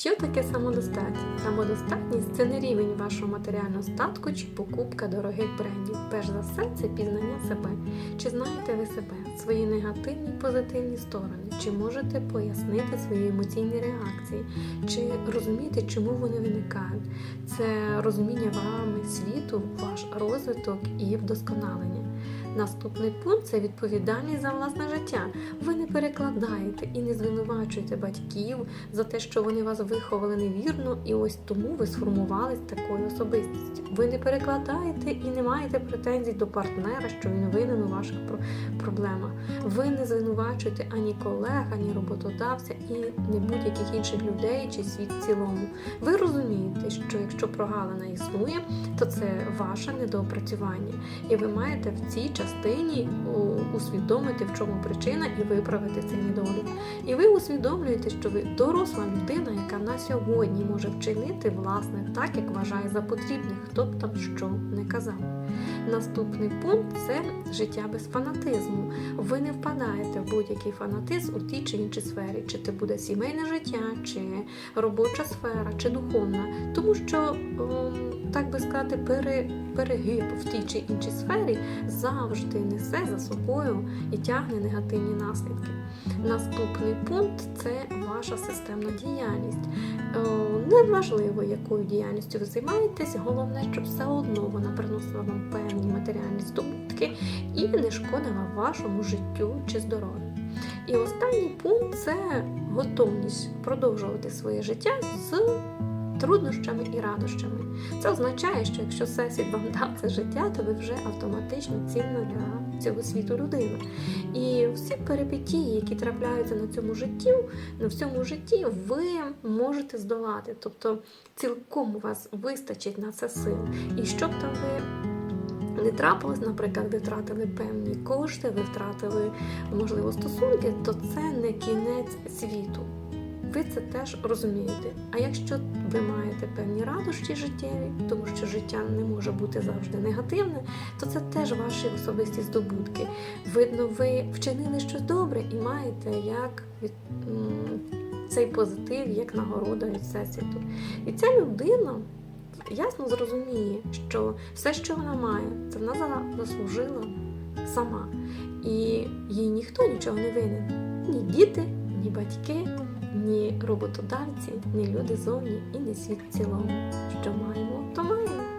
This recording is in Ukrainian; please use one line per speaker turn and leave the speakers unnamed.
Що таке самодостатність? Самодостатність це не рівень вашого матеріального статку чи покупка дорогих брендів. Перш за все, це пізнання себе. Чи знаєте ви себе, свої негативні позитивні сторони? Чи можете пояснити свої емоційні реакції? Чи розумієте, чому вони виникають? Це розуміння вами світу, ваш розвиток і вдосконалення. Наступний пункт це відповідальність за власне життя. Ви не перекладаєте і не звинувачуєте батьків за те, що вони вас виховали невірно, і ось тому ви сформувались такою особистістю. Ви не перекладаєте і не маєте претензій до партнера, що він винен у ваших про- проблемах. Ви не звинувачуєте ані колег, ані роботодавця і не будь-яких інших людей чи світ в цілому. Ви розумієте, що якщо прогалина існує, то це ваше недоопрацювання, і ви маєте в цій частині усвідомити, в чому причина, і виправити цей недолік. І ви усвідомлюєте, що ви доросла людина, яка на сьогодні може вчинити власне так, як вважає за потрібне, хто б там що не казав. Наступний пункт це життя без фанатизму. Ви не впадаєте в будь-який фанатизм у тій чи іншій сфері, чи це буде сімейне життя, чи робоча сфера, чи духовна, тому що, ем, так би сказати, перегиб в тій чи іншій сфері завжди несе за собою і тягне негативні наслідки. Наступний пункт це ваша системна діяльність. Е, Неважливо, якою діяльністю ви займаєтесь, головне, щоб все одно вона приносила вам певні матеріальні здобутки і не шкодила вашому життю чи здоров'ю. І останній пункт це готовність продовжувати своє життя з труднощами і радощами. Це означає, що якщо всесвіт вам дав це життя, то ви вже автоматично цінна для цього світу людина. І всі перипетії, які трапляються на цьому житті, на всьому житті, ви можете здолати. Тобто цілком у вас вистачить на це сил. І щоб там ви не трапилось, наприклад, ви втратили певні кошти, ви втратили, можливо, стосунки, то це не кінець світу. Ви це теж розумієте. А якщо ви маєте певні радощі життєві, тому що життя не може бути завжди негативне, то це теж ваші особисті здобутки. Видно, ви вчинили щось добре і маєте як від, цей позитив як нагорода від всесвіту. І ця людина ясно зрозуміє, що все, що вона має, це вона заслужила сама. І їй ніхто нічого не винен. Ні діти, ні батьки, ні роботодавці, ні люди зовні і не світ в цілому. Що маємо, то маємо.